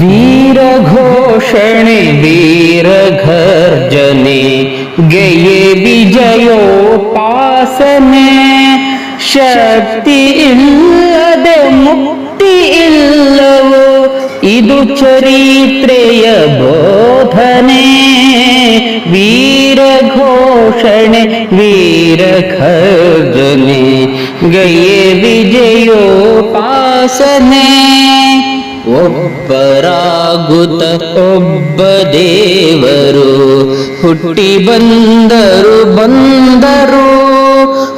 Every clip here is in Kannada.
ವೀರಘೋಷಣೆ ವೀರಘರ್ಜನೆ ಗೆಯೆ ವಿಜಯೋಪಾಸನೆ ಶಕ್ತಿ ಇಲ್ಲದೆ ಮುಕ್ತಿ ಇಲ್ಲವೋ ಇದು ಚರಿತ್ರೆಯ ಬೋಧನೆ ವೀರಘೋಷಣೆ ವೀರಖರ್ಜನೆ ಗಯೆ ವಿಜಯೋಪಾಸನೆ ಒಬ್ಬರಾಗುತ್ತ ಒಬ್ಬ ದೇವರು. ಹುಟ್ಟಿ ಬಂದರು ಬಂದರು.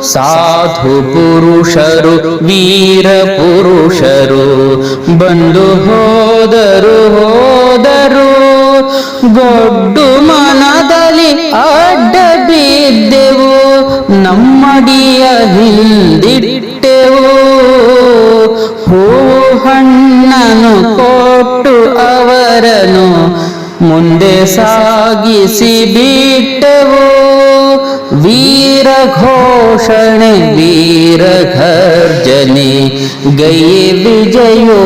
ಸಾಧು ಪುರುಷರು, ವೀರ ಪುರುಷರು. ಬಂದು ಹೋದರು ಹೋದರು. ಗೊಡ್ಡು ಮನದಲ್ಲಿ ಅಡ್ಡ ಬಿದ್ದೆವು ನಮ್ಮಡಿಯ ಹಿಂದಿಟ್ಟೆವು ಹಣ್ಣನು ಕೊಟ್ಟು ಅವರನು ಮುಂದೆ ಸಾಗಿಸಿ ಬಿಟ್ಟೆವು ವೀರ ಘೋಷಣೆ ವೀರ ಘರ್ಜನೆ ಗಯೆ ವಿಜಯೋಪಾಸನೆ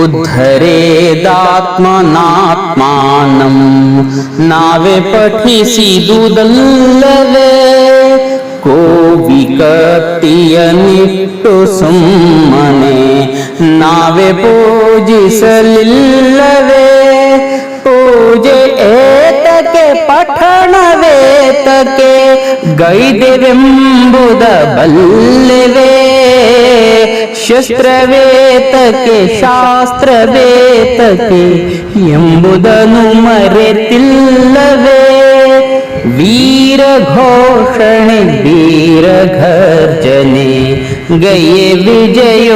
ಉದ್ಧರೇದಾತ್ಮನಾತ್ಮಾನಂ ನಾವೇ ಪಠಿಸಿದುದಲ್ಲವೇ ಕೋವಿಕತ್ತಿಯನಿಟ್ಟು ಸುಮ್ಮನೆ ನಾವೇ ಪೂಜಿಸಲಿಲ್ಲವೇ? ಪೂಜೆ ಏತಕ್ಕೆ ಪಠಣವೇತಕ್ಕೆ ಗೈದೆವೆಂಬುದ ಬಲ್ಲವೇ? ಶಸ್ತ್ರವೇತಕ್ಕೆ ಶಾಸ್ತ್ರವೇತಕ್ಕೆ ಎಂಬುದನ್ನು ಮರೆತಿಲ್ಲವೇ ವೀರ ಘರ್ಜನೆ ಗಯೆ ವಿಜಯೋಪಾಸನೆ.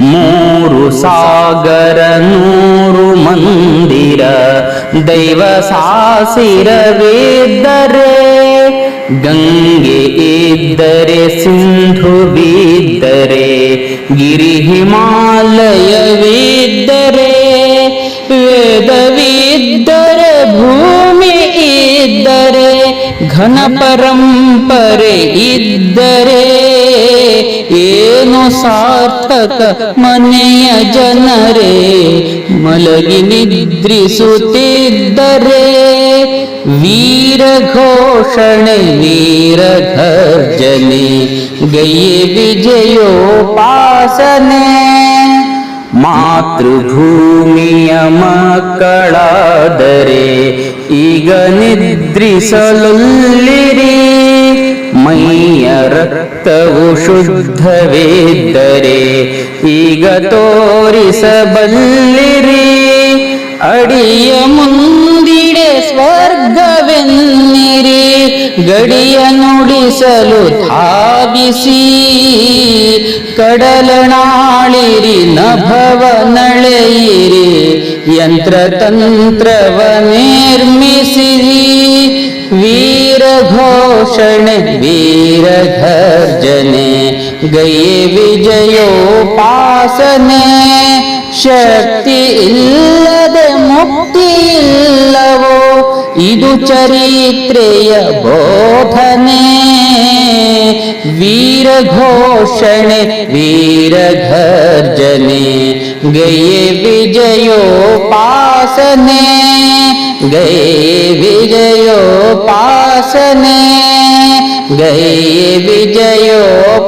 ಮೂರು ಸಾಗರ, ನೂರು ಮಂದಿರ, ದೈವ ಸಾಸಿರವಿದ್ದರೆ. ಗಂಗೆ ಇದ್ದರೆ ಸಿಂಧು ಬಿದ್ದರೆ, ಗಿರಿ ಹಿಮಾಲಯವಿದ್ದರೆ ವೇದವಿದ್ದರೆ ಘನ ಪರಂಪರೆ ಇದ್ದರೆ ಏನು ಸಾರ್ಥಕ ಮನೆಯ ಜನರೇ ಮಲಗಿ ನಿದ್ರಿಸುತ್ತಿದ್ದರೆ ವೀರ ಘೋಷಣೆ ವೀರ ಘರ್ಜನೆ ಗಯೆ ವಿಜಯೋಪಾಸನೆ ಮಾತೃಭೂಮಿಯ ಮಕ್ಕಳಾದರೆ ಈಗ ನಿದ್ರಿಸಲುಲ್ಲಿರಿ ಮೈಯ ರಕ್ತವು ಶುದ್ಧವಿದ್ದರೆ ಈಗ ತೋರಿಸಬಲ್ಲಿರಿ ಅಡಿಯ ಮುಂದಿಡೆ ಸ್ವರ್ಗವೆನ್ನಿರಿ ಗಡಿಯ ನುಡಿಸಲು ಧಾವಿಸಿ ಕಡಲನಾಳಿರಿ ನಭವ ನಳೆಯಿರಿ ಯಂತ್ರ ತಂತ್ರವ ನಿರ್ಮಿಸಿರಿ ವೀರ ಘೋಷಣೆ ವೀರ ಘರ್ಜನೆ ಗಯೆ ವಿಜಯೋಪಾಸನೆ ಶಕ್ತಿ ಇಲ್ಲದೆ ಮುಕ್ತಿ ಇಲ್ಲವೋ ಇದು ಚರಿತ್ರೆಯ ಬೋಧನೆ ವೀರ ಘೋಷಣೆ ವೀರ ಘರ್ಜನೆ ಗಯೆ ವಿಜಯೋಪಾಸನೆ ಗಯೆ ವಿಜಯೋಪಾಸನೆ ಗಯೆ ವಿಜಯೋಪಾಸನೆ